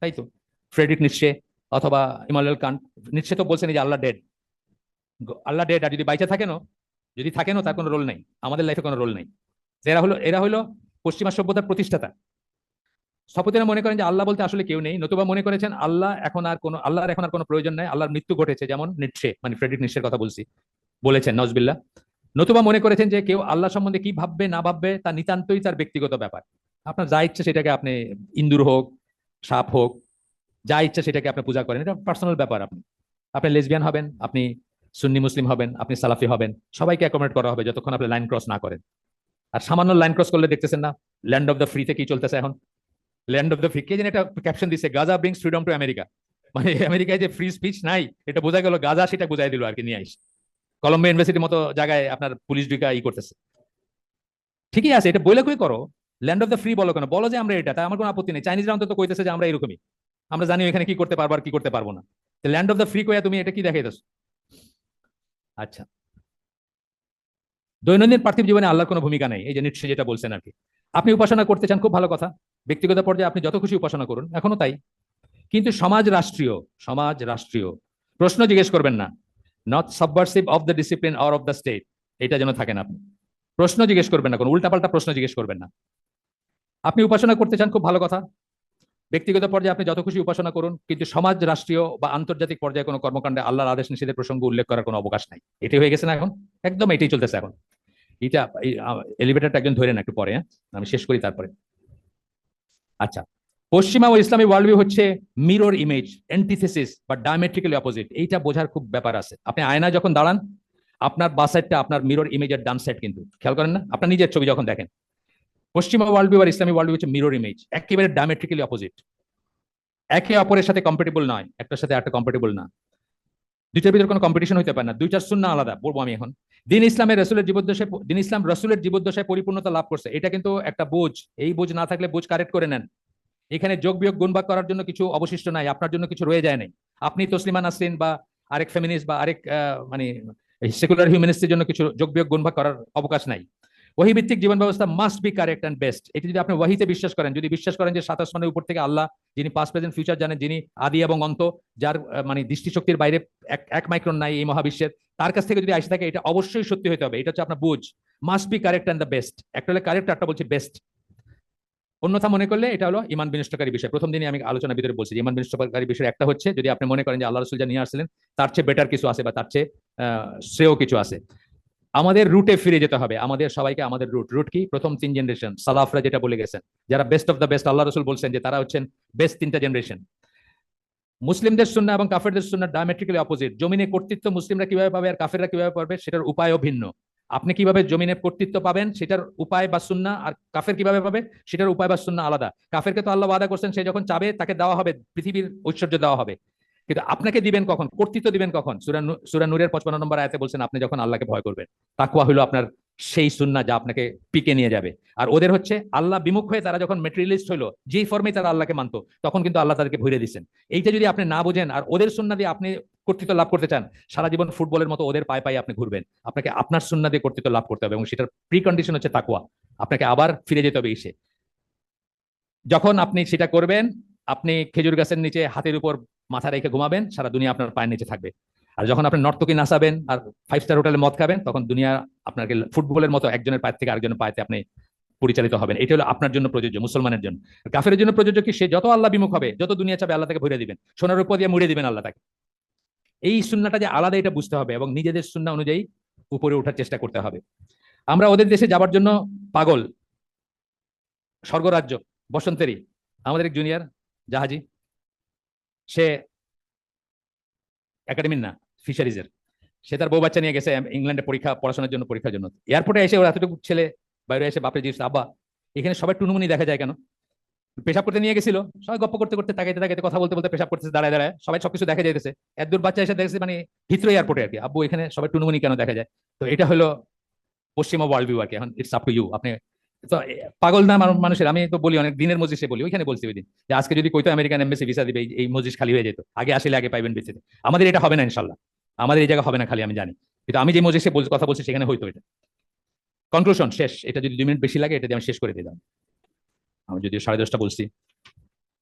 তাই তো? ফ্রেডরিক নিশ্চে অথবা ইমানুয়েল কান্ট, নিশ্চে তো বলছেন যে আল্লাহ ডেড আল্লাহ ডেড আর যদি বাইচে থাকেনও, যদি থাকেনও তার কোনো রোল নেই। আমাদের লাইফে কোনো রোল নেই। এরা হলো এরা হলো পশ্চিমা সভ্যতার প্রতিষ্ঠাতা। স্থপতিরা মনে করেন যে আল্লাহ বলতে আসলে কেউ নেই। নতুবা মনে করেছেন আল্লাহ এখন আর কোনো, আল্লাহর এখন আর কোনো প্রয়োজন নাই। আল্লাহর মৃত্যু ঘটেছে, যেমন নিচ্ছে মানে ফ্রেডরিক নিশ্চের কথা বলছি। বলেছেন নজবিল্লা নতুবা মনে করেছেন যে কেউ আল্লাহ সম্বন্ধে কি ভাববে, না ভাববে, তা নিতান্তই তার ব্যক্তিগত ব্যাপার। আপনার যা ইচ্ছে সেটাকে আপনি ইন্দুর হোক সাপ হোক, যা ইচ্ছা সেটাকে আপনি পূজা করেন। এটা পার্সোনাল ব্যাপার আপনি। আপনি লেসবিয়ান হবেন, আপনি সুন্নি মুসলিম হবেন, আপনি সালাফি হবেন, সবাইকে অ্যাকোমোডেট করা হবে যতক্ষণ আপনি লাইন ক্রস না করেন। আর সামান্য লাইন ক্রস করলে দেখতেছেন না ল্যান্ড অফ দ্য ফ্রিতে কি চলতেছে এখন? ল্যান্ড অফ দ্য ফ্রি কে যেন একটা ক্যাপশন দিচ্ছে Gaza brings freedom to America মানে আমেরিকায় যে ফ্রি স্পিচ নাই, এটা বোঝা গেল গাজা সেটা বোঝাই দিল আর কি নিয়ে আইস। কলম্বো ইউনিভার্সিটির মতো জায়গায় আপনার পুলিশ ঢুকা ই করতেছে। ঠিকই আছে, এটা বইলে কই করো? ল্যান্ড অফ দ্য ফ্রি বলো কেন? বলো যে আমরা এটা আমার কোনো আপত্তি নেই। চাইনিজরা অন্তত কইতেছে যে আমরা এরকমই। আমরা জানি এখানে কি করতে পারব আর কি করতে পারব না। ল্যান্ড অফ দ্য ফ্রি কইয়া তুমি এটা কি দেখাইতেছো? আচ্ছা। দৈনন্দিন পার্থিব জীবনে আল্লাহর কোনো ভূমিকা নেই, এই যে নিশ্চয় যেটা বলছেন আর কি। আপনি উপাসনা করতে চান, খুব ভালো কথা। ব্যক্তিগত পর্যায়ে আপনি যত খুশি উপাসনা করুন, এখনও তাই। কিন্তু সমাজ রাষ্ট্রীয় সমাজ রাষ্ট্রীয়, প্রশ্ন জিজ্ঞেস করবেন না। Not subversive of the discipline or of the state এটা যেন থাকেন আপনি। প্রশ্ন জিজ্ঞেস করবেন না কোনো, উল্টাপাল্টা প্রশ্ন জিজ্ঞেস করবেন না। আপনি উপাসনা করতে চান, খুব ভালো কথা। ব্যক্তিগত পর্যায়ে আপনি যত খুশি উপাসনা করুন, কিন্তু সমাজ, রাষ্ট্রীয় বা আন্তর্জাতিক পর্যায়ে কোনো কর্মকাণ্ডে আল্লাহর আদেশ, নিষেধের প্রসঙ্গ উল্লেখ করার কোনো অবকাশ নাই। এটাই হয়ে গেছে না এখন? একদম এটাই চলতেছে এখন। এটা এলিভেটারটা একজন ধরে না একটু পরে হ্যাঁ? আমি শেষ করি তারপরে। আচ্ছা পশ্চিমা ও ইসলামী ওয়ার্ল্ড ভিউ হচ্ছে মিরর ইমেজ অ্যান্টিথেসিস বা ডায়ামেট্রিক্যালি অপোজিট এইটা বোঝার খুব ব্যাপার আছে। আপনি আয়না যখন দাঁড়ান, আপনার বা সাইডটা আপনার মিরর ইমেজের ডান সাইড কিন্তু। খেয়াল করেন না? আপনার নিজের ছবি যখন দেখেন পশ্চিমা ওয়ার্ল্ড ভিউ আর ইসলামী ওয়ার্ল্ড ভিউ হচ্ছে মিরর ইমেজ একেবারে ডায়ামেট্রিক্যালি অপোজিট একে অপরের সাথে কম্পেটেবল নয়, একটার সাথে একটা কম্পেটেবল না। দুইটার ভিতরে কোনো কম্পিটিশন হতে পারে না। দুইটার শূন্য আলাদা, বলব আমি এখন। দিন ইসলামের রসুলের জীবদ্দশায় দিন ইসলাম রসুলের জীবদ্দশায় পরিপূর্ণতা লাভ করছে। এটা কিন্তু একটা বোঝ। এই বোঝ না থাকলে বোঝ কারেক্ট করে নেন। এখানে যোগ বিয়োগ গুণ ভাগ করার জন্য কিছু অবশিষ্ট নাই, আপনার জন্য কিছু রয়ে যায় নাই। আপনি তসলিমা নাসরিন বা আরেক ফেমিনিস্ট বা আরেক মানে সেকুলার হিউম্যানিস্টের জন্য কিছু যোগ বিয়োগ গুণ ভাগ করার অবকাশ নাই। ওহি ভিত্তিক জীবন ব্যবস্থা must be correct and best এটি যদি আপনি ওয়াহিতে বিশ্বাস করেন, যদি বিশ্বাস করেন যে সাতাশ মানের উপর থেকে আল্লাহ, যিনি পাস্ট প্রেজেন্ট ফিউচার জানেন, যিনি আদি এবং অন্ত, যার মানে দৃষ্টিশক্তির বাইরে এক এক মাইক্রন নাই এই মহাবিশ্বের, তার কাছ থেকে যদি আসে থাকে, এটা অবশ্যই সত্যি হতে হবে। এটা হচ্ছে আপনার বুঝ। Must be correct and the best একটা হলে কারেক্ট একটা বলছি বেস্ট অন্যথা মনে করলে এটা হলো ইমান বিনষ্টকারী বিষয়। প্রথম দিনই আমি আলোচনার ভিতরে বলছি ইমান বিনষ্টকারী বিষয় একটা হচ্ছে, যদি আপনি মনে করেন যে আল্লাহ রসুল যা নিয়ে আসছিলেন, তার চেয়ে বেটার কিছু আছে বা তার চেয়ে শ্রেয় কিছু আছে। আমাদের রুটে ফিরে যেতে হবে। আমাদের সবাইকে আমাদের রুট রুট কি? প্রথম তিন জেনারেশন সালাফরা যেটা বলে গেছেন, যারা বেস্ট অফ দ্য বেস্ট আল্লাহ রসুল বলছেন যে তারা হচ্ছেন বেস্ট তিনটা জেনারেশন মুসলিমদের শূন্য এবং কাফেরদের শূন্য ডায়ামেট্রিক্যালি অপোজিট জমিনে কর্তৃত্ব মুসলিমরা কীভাবে পাবে আর কাফেররা কীভাবে পাবে সেটার উপায়ও ভিন্ন। আপনি কীভাবে জমিনে কর্তৃত্ব পাবেন সেটার উপায় বা শূন্য আর কাফের কীভাবে পাবে সেটার উপায় বা শূন্য আলাদা। কাফেরকে তো আল্লাহ ওয়াদা করছেন, সে যখন চাবে তাকে দেওয়া হবে, পৃথিবীর ঐশ্বর্য দেওয়া হবে। কিন্তু আপনাকে দিবেন কখন? কর্তৃত্ব দিবেন কখন? সুরা সুরা নূরের পঁচপান্ন নম্বর আয়াতে বলছেন, আপনি যখন আল্লাহকে ভয় করবেন তাকুয়া হলো আপনার সেই সুন্না যা আপনাকে পিকে নিয়ে যাবে। আর ওদের হচ্ছে, আল্লাহ বিমুখ হয়ে তারা যখন মেটেরিয়ালিস্ট হলো, যেই ফর্মে তারা আল্লাহকে মানতো, তখন কিন্তু আল্লাহ তাদেরকে ভরে দিচ্ছেন এইটা যদি আপনি না বোঝেন, আর ওদের সুন্না দিয়ে আপনি কর্তৃত্ব লাভ করতে চান, সারা জীবন ফুটবলের মতো ওদের পায়ে পায়ে আপনি ঘুরবেন। আপনাকে আপনার সুন্না দিয়ে কর্তৃত্ব লাভ করতে হবে এবং সেটার প্রি কন্ডিশন হচ্ছে তাকুয়া আপনাকে আবার ফিরে যেতে হবে এসে। যখন আপনি সেটা করবেন, আপনি খেজুর গাছের নিচে হাতের উপর মাথা রেখে ঘুমাবেন, সারা দুনিয়া আপনার পায়ের নিচে থাকবে। আর যখন আপনি নর্তকী নাচাবেন আর ফাইভ স্টার হোটেলে মদ খাবেন, তখন দুনিয়া আপনাকে ফুটবলের মতো একজনের পায়ের থেকে আরেকজনের পায়েতে আপনি পরিচালিত হবেন। এটা হলো আপনার জন্য প্রযোজ্য, মুসলমানের জন্য। কাফের জন্য প্রযোজ্য কি? সে যত আল্লাহ বিমুখ হবে, যত দুনিয়া চাবে আল্লাহ তাকে ভরে দিবেন। সোনার উপর দিয়ে মুড়ে দিবেন আল্লাহ তাকে। এই সুন্নাটা যে আলাদা, এটা বুঝতে হবে এবং নিজেদের সুন্না অনুযায়ী উপরে ওঠার চেষ্টা করতে হবে। আমরা ওদের দেশে যাবার জন্য পাগল, স্বর্গরাজ্য, বসন্তেরই। আমাদের এক জুনিয়র জাহাজি সে একাডেমির না ফিশারিজের সে তার বউ বাচ্চা নিয়ে গেছে ইংল্যান্ডে পরীক্ষা, পড়াশোনার জন্য পরীক্ষার জন্য। এয়ারপোর্টে এসে ওর এতটুকু ছেলে, বাইরে এসে বাপরে জিনিস আব্বা, এখানে সবাই টুনুমুনি দেখা যায় কেন? পেশাব করতে নিয়ে গেছিল, সবাই গপ্প করতে করতে তাকাইতে তাকাইতে কথা বলতে বলতে পেশাব করতেছে, দাঁড়ায় দাঁড়ায়, সবাই সবকিছু দেখা যাইতেছে। এত দূর বাচ্চা এসে দেখেছে মানে হিথ্রো এয়ারপোর্টে আর কি আব্বু, এখানে সবাই টুনুমুনি কেন দেখা যায়? তো এটা হলো পশ্চিমা ওয়ার্ল্ড ভিউ আর কি এখন ইটস আপ টু ইউ আপনি তো পাগল না মানুষের, আমি তো বলি অনেক, দিনের মসজিদে বলি, ওইখানে বলছি ওই দিন যে আজকে যদি কইতো আমেরিকান এমবেসি ভিসা দিবে, এই মসজিদ খালি হয়ে যেত। আগে আসলে আগে পাইবেন বেঁচে আমাদের এটা হবে না ইনশাল্লাহ। আমাদের এই জায়গা হবে না খালি, আমি জানি। কিন্তু আমি যে মসজিদে কথা বলছি সেখানে হইতো এটা। কনক্লুশন শেষ। এটা যদি দুই মিনিট বেশি লাগে, এটা দিয়ে আমি শেষ করে দিলাম। আমি যদি সাড়ে দশটা বলছি।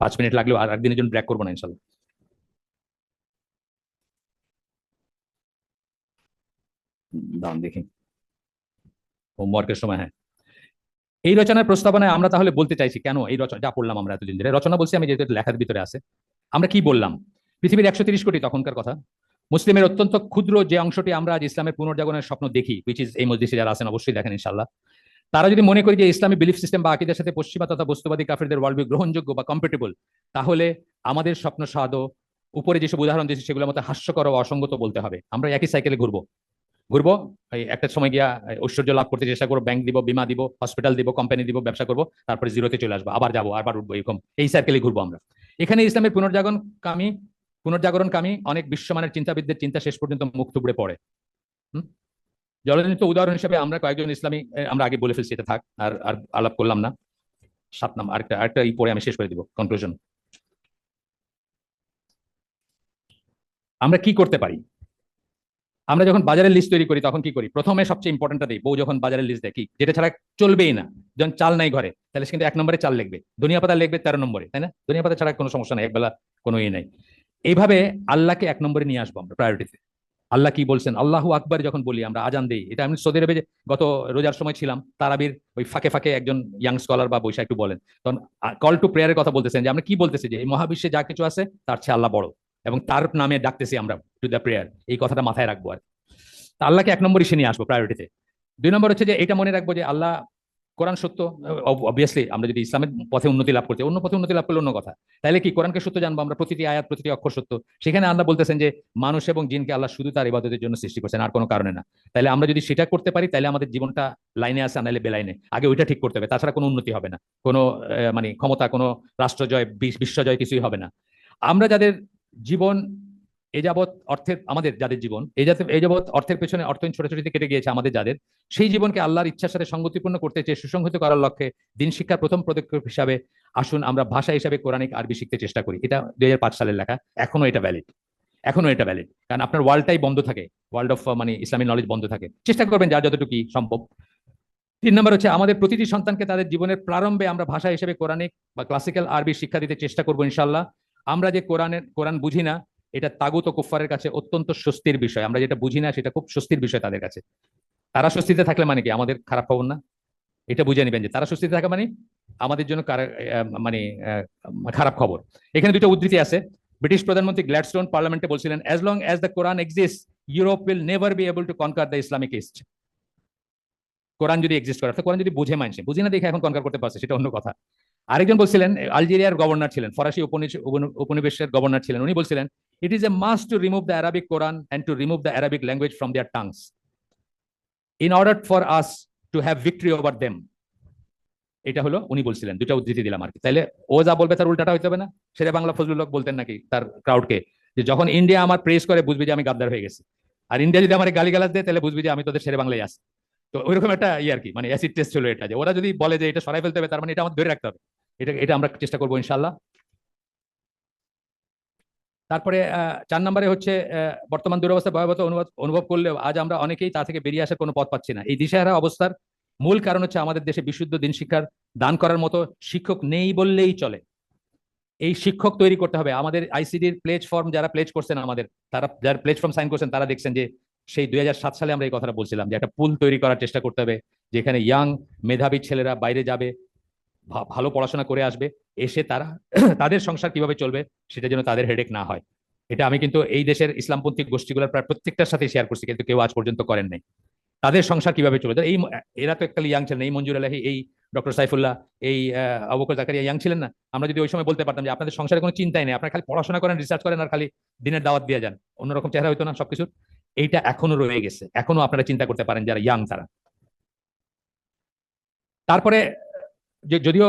পাঁচ মিনিট লাগলেও আর একদিনের জন্য ব্রেক করব না ইনশাল্লাহ। দাম দেখি। হোমওয়ার্কের সময় হ্যাঁ। এই রচনার প্রস্তাবনায় আমরা তাহলে বলতে চাইছি, কেন এই রচনা, যা পড়লাম আমরা এতদিন ধরে, রচনা বলছি আমি যেহেতু লেখার ভিতরে আছে, আমরা কি বললাম? পৃথিবীর একশো তিরিশ কোটি তখনকার কথা, মুসলিমের অত্যন্ত ক্ষুদ্র যে অংশটি আমরা আজ ইসলামের পুনর্জাগরণের স্বপ্ন দেখি উইচ ইজ এই মসজিদে যারা আছেন অবশ্যই দেখেন ইনশাল্লাহ তারা যদি মনে করি যে ইসলামী বিলিফ সিস্টেম বা আকিদের সাথে পশ্চিমা তথা বস্তুবাদী কাফিরদের ওয়ার্ল্ড গ্রহণযোগ্য বা কম্পেটেবল তাহলে আমাদের স্বপ্ন সাধো উপরে যেসব উদাহরণ দিয়েছি সেগুলোর মতো হাস্যকর ও অসঙ্গত বলতে হবে, আমরা একই সাইকেলে ঘুরবো। ঘুরবো, এই একটা সময় গিয়া ঐশ্বর্য লাভ করতে চেষ্টা করব ব্যাংক দিব, বিমা দিব হসপিটাল দিব কোম্পানি দিব, ব্যবসা করব, তারপরে জিরোতে চলে আসব, আবার যাব, আবার উঠবো, এরকম। এই সাইকেলে ঘুরবো আমরা। এখানে ইসলামের পুনর্জাগরণ কামি পুনর্জাগরণ কামি, অনেক বিশ্বমানের চিন্তাবিদদের চিন্তা শেষ পর্যন্ত মুখ থুবড়ে পড়ে। জলজনিত উদাহরণ হিসেবে আমরা কয়েকজন ইসলামী আমরা আগে বলে ফেলছি, এটা থাক, আর আর আলাপ করলাম না। সাত নাম আরেকটা আরেকটা ই পরে আমি শেষ করে দিব কনক্লুশন আমরা কি করতে পারি? আমরা যখন বাজারের লিস্ট তৈরি করি, তখন কি করি? প্রথমে সবচেয়ে ইম্পর্টেন্টটা দিই, বউ যখন বাজারের লিস্ট দেখি যেটা ছাড়া চলবেই না। যখন চাল নাই ঘরে, তাহলে কিন্তু এক নম্বরে চাল লিখবে। ধনিয়া পাতা লিখবে তেরো নম্বরে, তাই না? ধনিয়া পাতা ছাড়া কোনো সমস্যা নাই একবেলা কোনো ইয়ে নাই। এইভাবে আল্লাহকে এক নম্বরে নিয়ে আসব আমরা প্রায়োরিটিতে আল্লাহ কি বলছেন? আল্লাহু আকবার যখন বলি আমরা, আজান দিই। এটা আমি সৌদি আরবে গত রোজার সময় ছিলাম তারাবির ওই ফাঁকে ফাঁকে একজন ইয়াং স্কলার বা বৈশা একটু বলেন। তখন কল টু প্রেয়ারের কথা বলতেছেন যে, আমরা কি বলতেছি যে, এই মহাবিশ্বে যা কিছু আছে, তার চেয়ে আল্লাহ বড়। এবং তার নামে ডাকতেছি আমরা টু দ্য প্রেয়ার এই কথাটা মাথায় রাখব আর তা আল্লাহকে এক নম্বর ইসে নিয়ে আসব প্রায়োরিটিতে দুই নম্বর হচ্ছে যে এটা মনে রাখব যে আল্লাহ কোরআন সত্য অবভিয়াসলি আমরা যদি ইসলামের পথে উন্নতি লাভ করতে অন্য পথে উন্নতি লাভ করলে অন্য কথা। তাহলে কি কোরআনকে সত্য জানব আমরা? প্রতিটি আয়াত, প্রতিটি অক্ষর সত্য। সেখানে আল্লাহ বলতেছেন যে মানুষ এবং জিনকে আল্লাহ শুধু তার ইবাদতের জন্য সৃষ্টি করছেন, আর কোনো কারণে না। তাহলে আমরা যদি সেটা করতে পারি তাহলে আমাদের জীবনটা লাইনে আসে নাহলে বেলাইনে। আগে ওইটা ঠিক করতে হবে, তাছাড়া কোনো উন্নতি হবে না। কোনো মানে ক্ষমতা, কোনো রাষ্ট্রজয় বিশ্বজয় কিছুই হবে না। আমরা যাদের জীবন এ যাবৎ অর্থের, আমাদের, যাদের জীবন এই যাতে এই যাবৎ অর্থের পেছনে, অর্থহীন ছোটাছুটিতে কেটে গিয়েছে আমাদের, যাদের, সেই জীবনকে আল্লাহর ইচ্ছার সাথে সঙ্গতিপূর্ণ করতে চেয়ে সুসংহত করার লক্ষ্যে দিন শিক্ষার প্রথম পদক্ষেপ হিসাবে আসুন, আমরা ভাষা হিসাবে কোরআনিক, আরবি শিখতে চেষ্টা করি। এটা দুই হাজার পাঁচ সালের লেখা। এখনও এটা ভ্যালিড এখনও এটা ভ্যালিড কারণ আপনার ওয়ার্ল্ডটাই বন্ধ থাকে। ওয়ার্ল্ড অফ মানে ইসলামী নলেজ বন্ধ থাকে। চেষ্টা করবেন যার যতটুকু সম্ভব। তিন নম্বর হচ্ছে, আমাদের প্রতিটি সন্তানকে তাদের জীবনের প্রারম্ভে আমরা ভাষা হিসেবে কোরআনিক বা ক্লাসিক্যাল আরবি শিক্ষা দিতে চেষ্টা করব ইনশাল্লাহ আমরা যে কোরআনের, কোরআন বুঝি না, এটা তাগুত ও কুফারের কাছে অত্যন্ত স্বস্তির বিষয়। আমরা যেটা বুঝি না, সেটা খুব স্বস্তির বিষয় তাদের কাছে। তারা স্বস্তিতে থাকলে মানে কি? আমাদের খারাপ খবর না? এটা বুঝে নেবেন যে তারা স্বস্তিতে থাকা মানে আমাদের জন্য মানে খারাপ খবর। এখানে দুটো উদ্ধৃতি আছে। ব্রিটিশ প্রধানমন্ত্রী গ্ল্যাডস্টোন পার্লামেন্টে বলছিলেন as long as the Quran exist Europe will never be able to conquer the Islamic east কোরআন যদি এক্সিস্ট করে, অর্থাৎ কোরআন যদি বুঝে মানছে, বুঝি না দেখে এখন কনকার করতে পারছে, সেটা অন্য কথা। আরেকজন বলছিলেন, আলজেরিয়ার গভর্নর ছিলেন, ফরাসি উপনিবেশ- উপনিবেশের গভর্নর ছিলেন। উনি বলছিলেন it is a must to remove the Arabic Quran and to remove the Arabic language from their tongues in order for us to have victory over them এটা হলো উনি বলছিলেন দুটা উদ্ধৃতি দিলাম আর কি। তাহলে ও যা বলবে তার উল্টাটা হইতে হবে না? সেটা বাংলা ফজলুল হক বলতেন নাকি তার ক্রাউডকে যে যখন ইন্ডিয়া আমার প্রেস করে, বুঝবি যে আমি গাদ্দার হয়ে গেছি। আর ইন্ডিয়া যদি আমার গালি গালাজ দেয় তাহলে বুঝবি যে আমি তোদের সেরে বাংলায় আসি তো ওইরকম একটা ইয়ে আর কি মানে অ্যাসিড টেস্ট হলো এটা, যে ওরা যদি বলে যে এটা সরাই ফেলতে হবে, তার মানে এটা আমাদের ধরে রাখতে হবে। এটা এটা আমরা চেষ্টা করব ইনশাল্লাহ তারপরে চার নম্বরে হচ্ছে বর্তমান দুরবস্থা ভয়াবহ অনুভব অনুভব করলেও আজ আমরা অনেকেই তা থেকে বেরিয়ে আসার কোনো পথ পাচ্ছি না। এই দিশেহারা অবস্থার মূল কারণ হচ্ছে আমাদের দেশে বিশুদ্ধ দিন শিক্ষার দান করার মতো শিক্ষক নেই বললেই চলে। এই শিক্ষক তৈরি করতে হবে। আমাদের আইসিডির প্লেজ ফর্ম যারা প্লেজ করছেন আমাদের, তারা, যারা প্লেজ ফর্ম সাইন করছেন, তারা দেখছেন যে সেই দুই হাজার সাত সালে আমরা এই কথাটা বলছিলাম যে একটা পুল তৈরি করার চেষ্টা করতে হবে, যেখানে ইয়াং মেধাবী ছেলেরা বাইরে যাবে ভালো পড়াশোনা করে আসবে এসে তারা তাদের সংসার কীভাবে চলবে সেটা যেন তাদের হেডেক না হয়। এটা আমি কিন্তু এই দেশের ইসলামপন্থী গোষ্ঠীগুলোর প্রায় প্রত্যেকটার সাথে শেয়ার করছি কিন্তু কেউ আজ পর্যন্ত করেন নাই। তাদের সংসার কীভাবে চলবে? এই এরা তো একটা ইয়াং ছিলেন এই মঞ্জুর আলাহি এই ডক্টর সাইফুল্লাহ এই আহ, আবু জাকারিয়া ইয়াং ছিলেন না? আমরা যদি ওই সময় বলতে পারতাম যে আপনাদের সংসারে কোনো চিন্তাই নেই আপনারা খালি পড়াশোনা করেন রিসার্চ করেন আর খালি দিনের দাওয়াত দিয়ে যান অন্যরকম চেহারা হইতো না সবকিছুর? এইটা এখনও রয়ে গেছে এখনও আপনারা চিন্তা করতে পারেন যারা ইয়াং তারা। তারপরে যদিও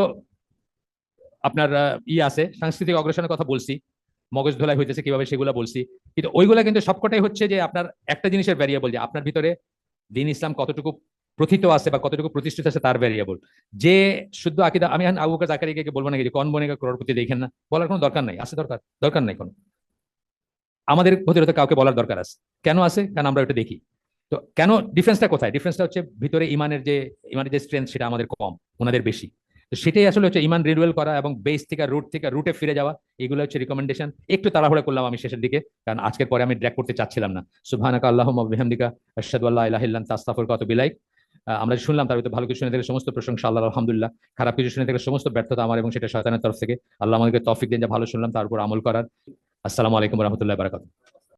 আপনার ই আছে, সাংস্কৃতিক অগ্রসরের কথা বলছি, মগজ ধোলাই হইতেছে কীভাবে সেগুলো বলছি, কিন্তু ওইগুলা কিন্তু সবকটাই হচ্ছে যে আপনার একটা জিনিসের ভ্যারিয়েবল যে আপনার ভিতরে দিন ইসলাম কতটুকু প্রথিত আছে বা কতটুকু প্রতিষ্ঠিত আছে তার ভ্যারিয়েবল যে শুদ্ধ আকিদা, আমি আবু বকর জাকারিয়াকে বলব নাকি যে কন বনে করোড়পতি দেখেন না, বলার কোনো দরকার নাই, আছে দরকার? দরকার নাই কোনো। আমাদের প্রতিরোধে কাউকে বলার দরকার আছে। কেন আছে? কারণ আমরা ওটা দেখি। তো কেন ডিফারেন্সটা কোথায়? ডিফারেন্সটা হচ্ছে ভিতরে ইমানের যে ইমানের যে স্ট্রেংথ সেটা আমাদের কম, ওনাদের বেশি। তো সেটাই আসলে হচ্ছে ইমান রিনুয়েল করা এবং বেস থেকে রুট থেকে রুটে ফিরে যাওয়া, এগুলো হচ্ছে রিকমেন্ডেশন একটু তাড়াহুড়া করলাম আমি শেষের দিকে, কারণ আজকের পরে আমি ড্র্যাক করতে চাচ্ছিলাম না। সুবহানাকা আল্লাহুম্মা ওয়া বিহামদিকা, আশহাদু আল্লা ইলাহা ইল্লা আনতা, আস্তাগফিরুকা ওয়া আতুবু আমরা শুনলাম তার ভিতরে ভালো কিছু শুনে থেকে সমস্ত প্রশংসা আল্লাহ আলহামদুলিল্লাহ। খারাপ কিছু শুনে থেকে সমস্ত ব্যর্থতা আমার এবং সেটা শয়তানের তরফ থেকে। আল্লাহ আমাদেরকে তফিক দেন যা ভালো শুনলাম তার উপর আমল করার। আসসালামু আলাইকুম রহমতুল্লাহ বারাকাতুহু।